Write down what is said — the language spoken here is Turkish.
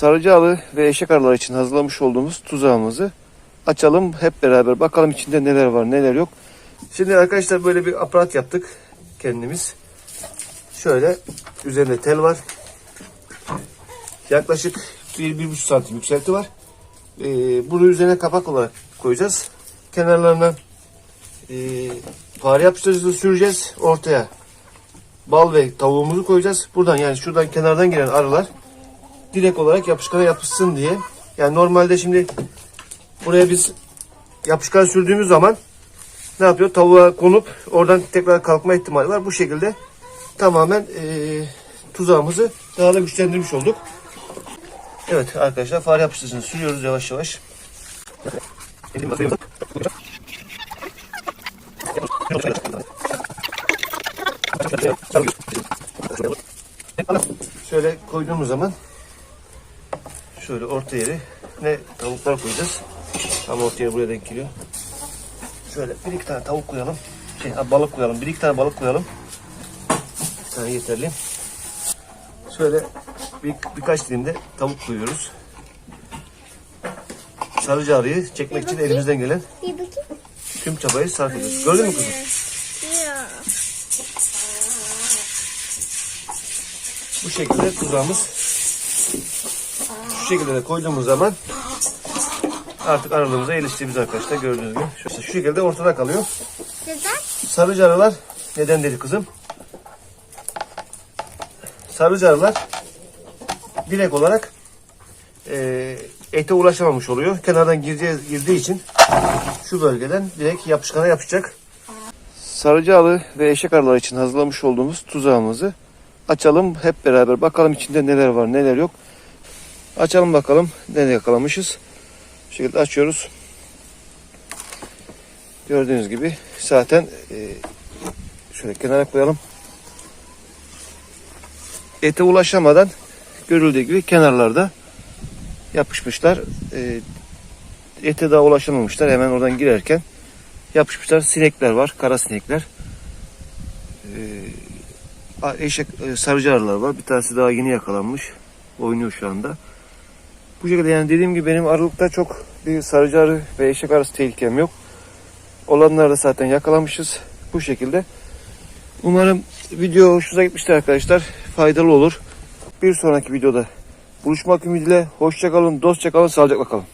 Sarıcıalı ve eşek arıları için hazırlamış olduğumuz tuzağımızı açalım. Hep beraber bakalım içinde neler var neler yok. Şimdi arkadaşlar böyle bir aparat yaptık kendimiz. Şöyle üzerinde tel var. Yaklaşık 1-1,5 santim yükselti var. Ee, bunu üzerine kapak olarak koyacağız. Kenarlarına e, fare yapıştırıcısı süreceğiz. Ortaya bal ve tavuğumuzu koyacağız. Buradan yani şuradan kenardan giren arılar direkt olarak yapışkana yapışsın diye. Yani normalde şimdi buraya biz yapışkan sürdüğümüz zaman ne yapıyor? Tavuğa konup oradan tekrar kalkma ihtimali var. Bu şekilde tamamen eee tuzağımızı daha da güçlendirmiş olduk. Evet arkadaşlar fare yapıştırıcısını sürüyoruz yavaş yavaş. Şöyle koyduğumuz zaman şöyle orta yeri ne tavuklar koyacağız. Tam orta yeri buraya denk geliyor. Şöyle bir iki tane tavuk koyalım. Şey, balık koyalım. Bir iki tane balık koyalım. Bir tane yeterli. Şöyle bir, birkaç dilim de tavuk koyuyoruz. Sarıcı arıyı çekmek için elimizden gelen tüm çabayı sarf ediyoruz. Gördün mü kızım? Bu şekilde tuzağımız şekilde de koyduğumuz zaman artık aralığımıza iliştiğimiz arkadaşlar gördüğünüz gibi. Şu, şu şekilde ortada kalıyor. Neden? Sarıcı arılar neden dedi kızım? Sarıcı arılar direkt olarak e, ete ulaşamamış oluyor. Kenardan gireceği, girdiği için şu bölgeden direkt yapışkana yapışacak. Sarıcı arı ve eşek arılar için hazırlamış olduğumuz tuzağımızı açalım. Hep beraber bakalım içinde neler var neler yok. Açalım bakalım ne yakalamışız. Bu şekilde açıyoruz. Gördüğünüz gibi zaten e, şöyle kenara koyalım. Ete ulaşamadan görüldüğü gibi kenarlarda yapışmışlar. E, ete daha ulaşamamışlar. Hemen oradan girerken yapışmışlar. Sinekler var. Kara sinekler. E, eşek e, sarıcı arılar var. Bir tanesi daha yeni yakalanmış. Oynuyor şu anda. Bu şekilde yani dediğim gibi benim arılıkta çok bir sarıcı arı ve eşek arısı tehlikem yok. Olanları da zaten yakalamışız. Bu şekilde. Umarım video hoşunuza gitmiştir arkadaşlar. Faydalı olur. Bir sonraki videoda buluşmak ümidiyle. Hoşçakalın, dostça kalın, sağlıcakla kalın.